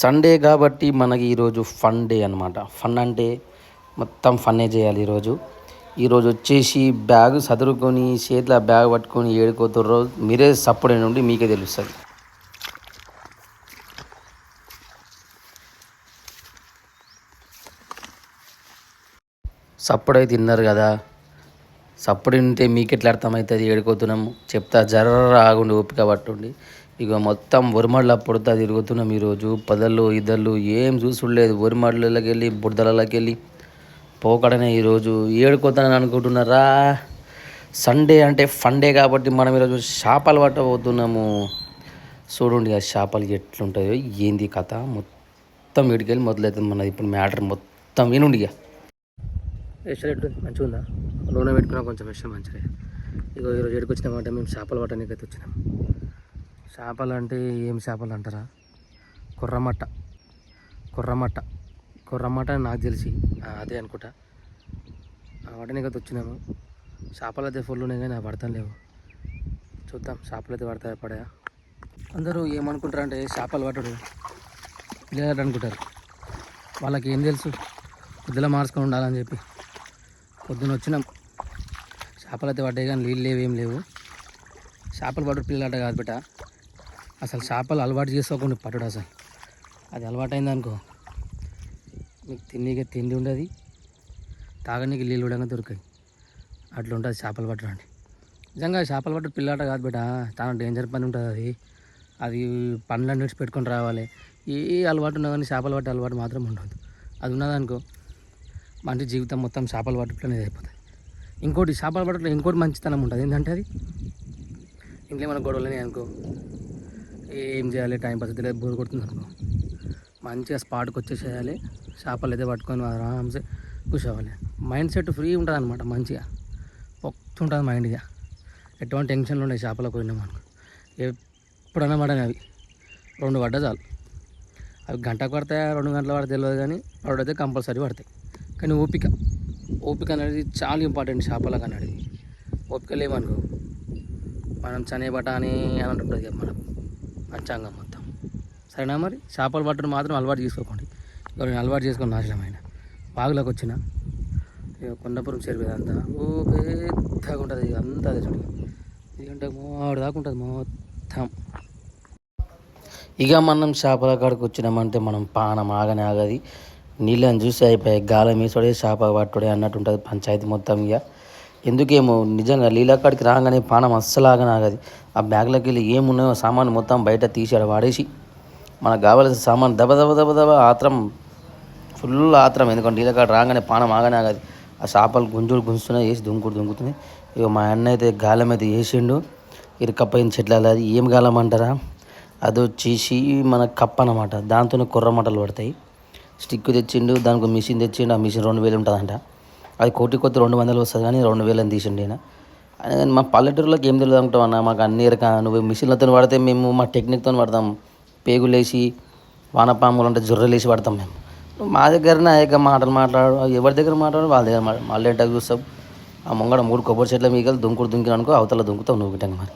Sunday కాబట్టి మనకి ఈరోజు ఫన్ డే అనమాట ఫన్ అంటే మొత్తం ఫన్నే చేయాలి ఈరోజు. ఈరోజు వచ్చేసి బ్యాగ్ సదురుకొని చేతిలో బ్యాగ్ పట్టుకొని ఏడుకోతుర్రో మీరే సప్పుడే నుండి మీకే తెలుస్తుంది. సప్పుడై తిన్నారు కదా. సప్పుడు ఉంటే మీకు ఎట్లా అర్థమవుతుంది? ఏడుకోతున్నాము చెప్తా జర్ర ఆగుండి ఓపిక పట్టుండి. ఇక మొత్తం ఒరిమడ్ల పుడతా తిరుగుతున్నాం ఈరోజు. పదళ్ళు ఇద్దళ్ళు ఏం చూసుడలేదు. ఒరిమడ్లకి వెళ్ళి బుడదలకి వెళ్ళి పోకడనే ఈరోజు. ఏడుకోతానని అనుకుంటున్నారా? సండే అంటే ఫండే కాబట్టి మనం ఈరోజు చేపలు పట్టబోతున్నాము. చూడండి ఆ చేపలు ఎట్లుంటాయో. ఏంది కథ? మొత్తం ఇడికెళ్ళి మొదలవుతుంది మన ఇప్పుడు మ్యాటర్ మొత్తం వినుండి ఇక మంచిగా ఉందా నూనె పెట్టుకున్నా కొంచెం విషయం మంచిది ఇగో ఈరోజు ఎక్కడికి వచ్చినామంటే మేము చేపలు పట్టడానికి అయితే వచ్చినాం. చేపలు అంటే ఏం చేపలు అంటారా? కుర్రమట్ట కుర్రమట్ట కుర్రమట్ట అని నాకు తెలిసి అదే అనుకుంటా. పట్టడానికి అయితే వచ్చినాము. చేపలు అయితే ఫుల్ ఉన్నాయి కానీ ఆ పడతాం లేవు. చూద్దాం చేపలు అయితే పడతాయా పడాయా? అందరూ ఏమనుకుంటారు అంటే చేపలు పట్టడు పిల్లలు అనుకుంటారు. వాళ్ళకి ఏం తెలుసు? పొద్దుల మార్చుకొని ఉండాలని చెప్పి. పొద్దున వచ్చినాం. చేపలు అయితే పడ్డాయి కానీ నీళ్ళు లేవు ఏం లేవు. చేపలు పట్టుడు పిల్లలట కాదు బిడ్డ. అసలు చేపలు అలవాటు చేసుకోకుండా పట్టుడు అసలు. అది అలవాటు అయిందనుకో నీకు తిండికి తిండి ఉండదు. తాగడానికి నీళ్ళు కూడా దొరికాయి అట్లా ఉంటుంది చేపలు పట్టడం అంటే. నిజంగా చేపలు పట్టుడు పిల్లాట కాదు బిడ్డ. చాలా డేంజర్ పని ఉంటుంది అది. అది పండ్లను నిడిచి పెట్టుకొని రావాలి. ఏ అలవాటు ఉన్నా కానీ చేపలు పట్టే అలవాటు మాత్రం ఉండదు. అది ఉన్నదనుకో. మంచి జీవితం మొత్తం చేపలు పట్టుకునేది అయిపోతుంది ఇంకోటి చేపలు పట్టట్లో ఇంకోటి మంచితనం ఉంటుంది. ఏంటంటే అది? ఇంట్లో ఏమైనా గొడవలని అనుకో ఏం చేయాలి? టైం పాస్ తెలియదు బోర్ కొడుతుంది అనుకో. మంచిగా స్పాట్కి వచ్చేసేయాలి చేపలు అయితే పట్టుకొని ఆరామ్సే కూర్చోవాలి. మైండ్ సెట్ ఫ్రీ ఉంటుంది అనమాట మంచిగా. పొక్తుంటుంది మైండ్ ఇక. ఎటువంటి టెన్షన్లు ఉండే చేపలకు పోయినాం అనుకో. ఎప్పుడన్నా పడని అవి. రెండు పడ్డ చాలు. అవి గంట పడతాయా? రెండు గంటల పడితే తెలియదు కానీ పడితే కంపల్సరీ పడతాయి. కానీ ఓపిక. ఓపిక అనేది చాలా ఇంపార్టెంట్ చేపలకు అనేది. ఓపిక లేవనుకో మనం చనేబట అని అని అంటుంటుంది కదా మనం పంచాంగం మొత్తం. సరేనా మరి? చేపలు పట్టడం మాత్రం అలవాటు చేసుకోకండి. నేను అలవాటు చేసుకుని నాశనమైన బాగులోకి వచ్చిన ఇక కొండపురం చెరువు అంతా ఓ పెద్దగా ఉంటుంది ఇక అంతా అదే చూడు. ఇది దాకా ఉంటుంది మొత్తం. ఇక మనం చేపల కాడికి వచ్చినామంటే మనం పానం ఆగనే ఆగది. నీళ్ళని చూసి అయిపోయాయి గాలం వేసుడే చేప పట్టుడే అన్నట్టు ఉంటుంది పంచాయతీ మొత్తం ఇక ఎందుకేమో నిజంగా నీళ్ళకాడికి రాగానే పానం అస్సలాగా నాగది ఆ బ్యాగ్లోకి వెళ్ళి ఏమున్నాయో సామాన్ మొత్తం బయట తీసాడు వాడేసి మనకు కావాల్సిన సామాన్ దబ దబ దబ దబ ఆత్రం ఫుల్ ఆత్రం. ఎందుకంటే నీళ్ళకాడ రాగానే పానం ఆగానే ఆగది. ఆ చేపలు గుంజుడు గుంజుతున్నాయి వేసి దుంకుడు దుంకుతుంది ఇక మా అన్న అయితే గాలం అయితే వేసిండు. ఇరుకప్పైన చెట్లు అది ఏం గాలం అంటారా? అది వచ్చేసి మన కప్ప అనమాట దాంతోనే కుర్రమటలు పడతాయి. స్టిక్ తెచ్చిండు దానికి మిషన్ తెచ్చిండు ఆ మిషన్ రెండు వేలు ఉంటుందంట. అది కోటి కొత్త రెండు వందలు వస్తుంది కానీ రెండు వేలని తీసిండు ఈయన. కానీ మా పల్లెటూరులోకి ఏం తెలియదు అనుకుంటాం అన్న మాకు అన్ని రకాల నువ్వు మిషన్లతో పడితే మేము మా టెక్నిక్తో పడతాం పేగులేసి వానపాములు అంటే జుర్రలేసి పడతాం మేము. మా దగ్గరనే అయ్యాక మాటలు మాట్లాడు ఎవరి దగ్గర మాట్లాడు వాళ్ళ దగ్గర మాట్లాడు. మళ్ళీ ఎంటకు చూస్తాం ఆ ముంగడ మూడు కొబ్బరి చెట్ల మీకు దుంకుడు దుంకిన అనుకో అవతల దుంకుతావు నువ్వు గిట్టంగా మరి.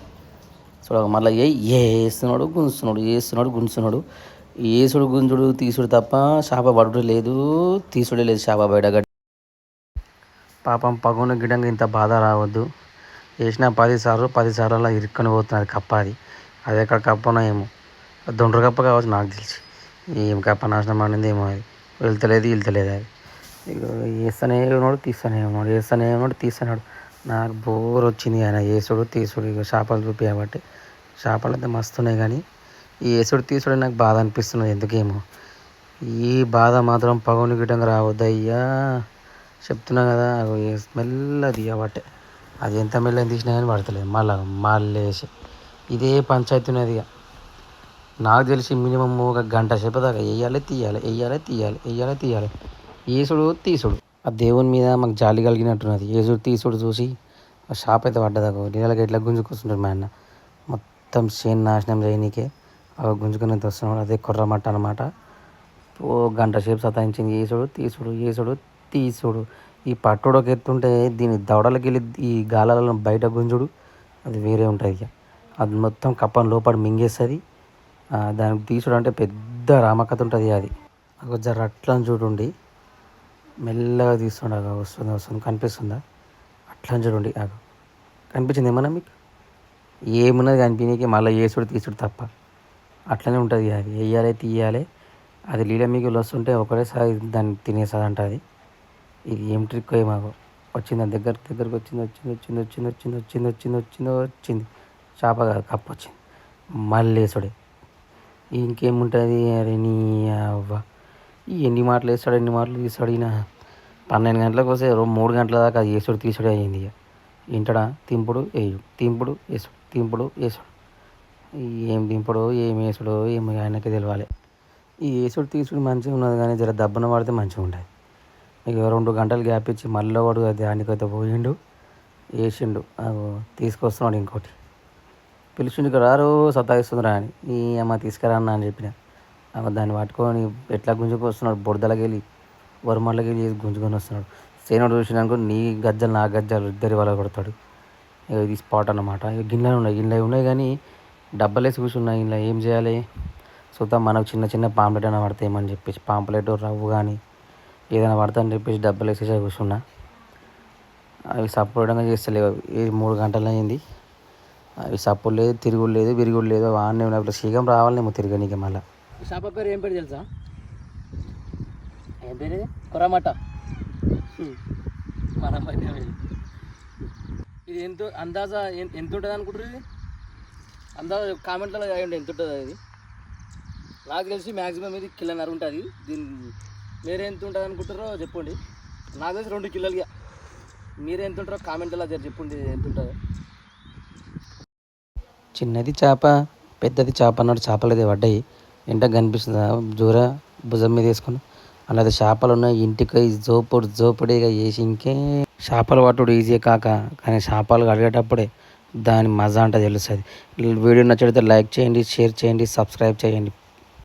చూడ మళ్ళీ ఏ వేస్తున్నాడు గుంజుతున్నాడు వేస్తున్నాడు గుంజుతున్నాడు. ఏసుడు గుంజుడు తీసుడు తప్ప చేప లేదు. తీసుడే లేదు చేప బయటగడ్డ పాపం పగున గిడంగా ఇంత బాధ రావద్దు. వేసిన పది సార్లు పది సార్లు అలా ఇరుక్కొని పోతున్నది కప్ప అది. అది ఎక్కడ కప్పనో ఏమో. దొండ్ర కప్ప కావచ్చు నాకు తెలిసి. ఏం కప్ప నాశనం అనేది ఏమో అది. వెళ్తలేదు వెళ్తలేదు అది. ఇక వేస్తూనే ఉన్నాడు తీస్తూనే ఉన్నాడు వేస్తూనే ఉన్నాడు తీస్తున్నాడు నాకు బోర్ వచ్చింది ఆయన. వేసుడు తీసుడు ఇక చేపలు చూపించబట్టి చేపలు అయితే మస్తున్నాయి కానీ ఈ ఎసుడు తీసుడు నాకు బాధ అనిపిస్తున్నది ఎందుకేమో? ఈ బాధ మాత్రం పగని గిటంగా రావద్దయ్యా చెప్తున్నా కదా అగో ఈ స్మెల్ అది కాబట్టి అది ఎంత మెల్లని తీసినా కానీ పడతలేదు మళ్ళా మళ్ళీ వేసి. ఇదే పంచాయతీ ఉన్నది ఇక నాకు తెలిసి మినిమం ఒక గంట సేపు దాకా వేయాలి తీయాలి వేయాలి తీయాలి వేయాలి తీయాలి. ఏసుడు తీసుడు. ఆ దేవుని మీద మాకు జాలి కలిగినట్టున్నది. ఏసుడు తీసుడు చూసి ఆ షాప్ అయితే పడ్డదాకు నీళ్ళకి ఎట్లా గుంజుకొస్తుంటారు మా అన్న. మొత్తం చేను నాశనం చేయనీకే. గుంజుకుని వస్తున్నాడు అదే కుర్రమట్ట అనమాట ఓ గంట సేపు సతాయించింది ఏసుడు తీసుడు ఏసుడు తీసుడు ఈ పట్టుడు ఒక ఎత్తుంటే దీని దవడలకి వెళ్ళి ఈ గాలాలను బయట గుంజుడు. అది వేరే ఉంటుంది ఇక. అది మొత్తం కప్పని లోపల మింగేస్తుంది. దానికి తీసుడు అంటే పెద్ద రామకథ ఉంటుంది అది. ఒక జర అట్లా అని చూడండి. మెల్లగా తీస్తుండ వస్తుంది వస్తుంది కనిపిస్తుందా? అట్లా అని చూడండి ఆగు. కనిపించింది ఏమన్నా మీకు? ఏమున్నది కనిపించకి మళ్ళీ వేసుడు తీసుడు తప్ప. అట్లనే ఉంటుంది అది. వేయాలి తీయాలి. అది లీల మీకు వస్తుంటే ఒకటేసారి దాన్ని తినేస్తుంది అంట అది ఇది ఏం ట్రిక్ మాకు? వచ్చింది? దాని దగ్గర దగ్గరకు వచ్చింది? వచ్చింది? వచ్చింది? వచ్చింది? వచ్చింది? వచ్చింది? వచ్చింది? వచ్చింది? వచ్చింది. చేప కాదు కప్పు వచ్చింది. మళ్ళీ వేసుడే ఇంకేముంటుంది అరే నీ అవ్వ. ఈ ఎన్ని మాటలు వేస్తాడు? ఎన్ని మాటలు తీస్తాడు ఈయన? పన్నెండు గంటలకు వస్తే మూడు గంటల దాకా అది వేసుడు తీసుడే అయ్యింది ఇక. ఇంటడా తింపుడు వేయు తింపుడు వేసుడు తింపుడు వేసుడు ఏం దింపుడో ఏం వేసుడో ఏం ఆయనకి తెలియాలి ఈ వేసుడు తీసుడు మంచిగా ఉన్నది కానీ జర దబ్బన పడితే మంచిగా ఉంటుంది మీకు రెండు గంటలు గ్యాప్ ఇచ్చి మళ్ళీ వాడు దానికైతే పోయిండు వేసిండు తీసుకొస్తున్నాడు ఇంకోటి. పిలిచిండు ఇక్కడ రారు సతాయిస్తుందిరా అని. ఈ అమ్మ తీసుకురా అన్న అని చెప్పిన. దాన్ని పట్టుకొని ఎట్లా గుంజుకొస్తున్నాడు బురదలకి వెళ్ళి వరమల్లకి వెళ్ళి గుంజుకొని వస్తున్నాడు. సేనుడు చూసినాక నీ గజ్జలు నా గజ్జలు ఇద్దరి వాళ్ళ కొడతాడు. ఇది స్పాట్ అన్నమాట. ఇక గిన్నెలు ఉన్నాయి గిన్నెలు ఉన్నాయి కానీ డబ్బలేసి కూర్చున్నాయి ఇలా ఏం చేయాలి? చూద్దాం మనకు చిన్న చిన్న పాంప్లెట్ అయినా పడతాయేమని చెప్పేసి పాంప్లెట్ రవ్వు కానీ ఏదైనా పడతాయని చెప్పేసి డబ్బలు వేసేసి కూర్చున్నా. అవి సపోర్ట్గా చేస్తలేవు. ఇది మూడు గంటలు అయింది. అవి సపోర్ట్ లేదు తిరుగుడు లేదు విరుగుడు లేదు వాడిని ఉన్నప్పుడు సీగం రావాలేమో తిరగనీకి మళ్ళీ. చేప పేరు ఏం పేరు తెలుసా? ఏం పేరు కొరమట. మన ఇది. ఎంత అందాజా ఎంత ఉంటుంది అనుకుంటారు ఇది? అందరూ కామెంట్లలో కాయండి ఎంత ఉంటుంది అది. నాకు తెలిసి మ్యాక్సిమం ఇది కిల్లన్నర ఉంటుంది. దీని మీరు ఎంత ఉంటుంది అనుకుంటారో చెప్పండి. నాకు తెలిసి రెండు కిల్లలుగా మీరు ఎంత ఉంటారో కామెంట్లలో జర చెప్పండి ఎంత ఉంటుందో. చిన్నది చేప పెద్దది చేప అన్నాడు చేపలు అయితే పడ్డాయి. ఎంట కనిపిస్తుందా? జూర భుజం మీద వేసుకుని. అలాగే చేపలు ఉన్నాయి. ఇంటికి జోపుడు జోపుడిగా వేసి ఇంకే. చేపలు పట్టుడు ఈజీ కాక కానీ చేపలు కడిగేటప్పుడే దాని మజా అంటే తెలుస్తుంది. వీడియో నచ్చితే లైక్ చేయండి షేర్ చేయండి సబ్స్క్రైబ్ చేయండి.